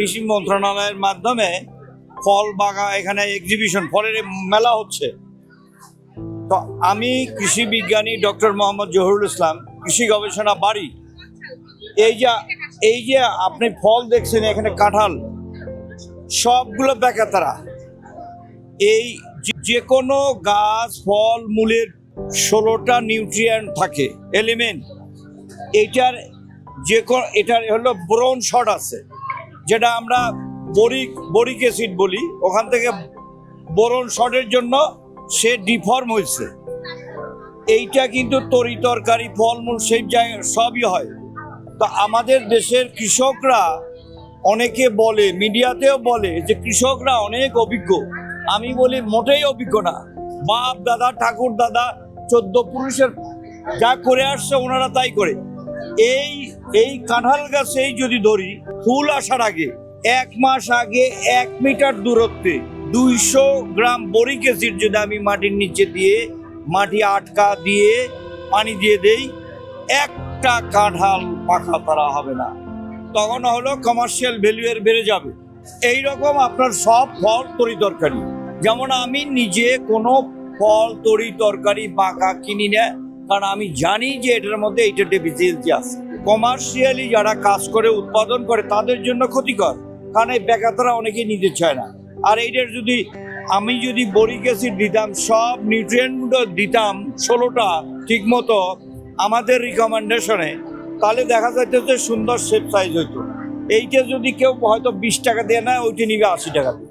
কৃষি মন্ত্রণালয়ের মাধ্যমে ফল বাগা এখানে এক্সিবিশন ফলের মেলা হচ্ছে। তো আমি কৃষি বিজ্ঞানী ডক্টর মোহাম্মদ জহুরুল ইসলাম, কৃষি গবেষণা বাড়ি। এই যে এই যে আপনি ফল দেখছেন এখানে কাঁঠাল, সবগুলো বেকাতারা। এই যে- কোনো গাছ, ফল, মূলের ষোলোটা নিউট্রিয়েন্ট থাকে এলিমেন্ট এইটার যে কোনো এটার হলো ব্রোন শট আছে। যেটা আমরা বরিক বরিক অ্যাসিড বলি, ওখান থেকে বোরন শটের জন্য সে ডিফর্ম হয়েছে। এইটা কিন্তু তরি তরকারি, ফলমূল সেই জায়গায় সবই হয়। তো আমাদের দেশের কৃষকরা অনেকে বলে, মিডিয়াতেও বলে যে কৃষকরা অনেক অভিজ্ঞ। আমি বলি, মোটেই অভিজ্ঞ না। বাপ দাদা, ঠাকুর দাদা, চোদ্দ পুরুষের যা করে আসছে, ওনারা তাই করে। এই এই কাঁঠাল গাছেই যদি ধরি, ফুল আসার আগে, এক মাস আগে এক মিটার দূরত্বে দুইশো গ্রাম বরিক অ্যাসিড যদি আমি মাটির নিচে দিয়ে, মাটি আটকা দিয়ে পানি দিয়ে দেই, একটা কাঁঠাল পাখা তারা হবে না। তখন হলো কমার্শিয়াল ভ্যালু এর বেড়ে যাবে। এই রকম আপনার সব ফল তরি তরকারি। যেমন আমি নিজে কোনো ফল, তরি তরকারি পাকা কিনি না কারণ আমি জানি যে এটার মধ্যে এইটা ডেফিসিয়েন্সি আছে। কমার্শিয়ালি যারা কাজ করে, উৎপাদন করে, তাদের জন্য ক্ষতিকর। কারণ এই বেকাতারা অনেকেই নিতে চায় না। আর এইটার যদি আমি যদি বরিক অ্যাসিড দিতাম, সব নিউট্রিয়েন্টগুলো দিতাম ষোলোটা ঠিক মতো আমাদের রিকমেন্ডেশনে তাহলে দেখা যাইতে যে সুন্দর শেপ সাইজ হইতো। এইটা যদি কেউ হয়তো বিশ টাকা দিয়ে নেয়, ওইটা নিবে আশি টাকা দিয়ে।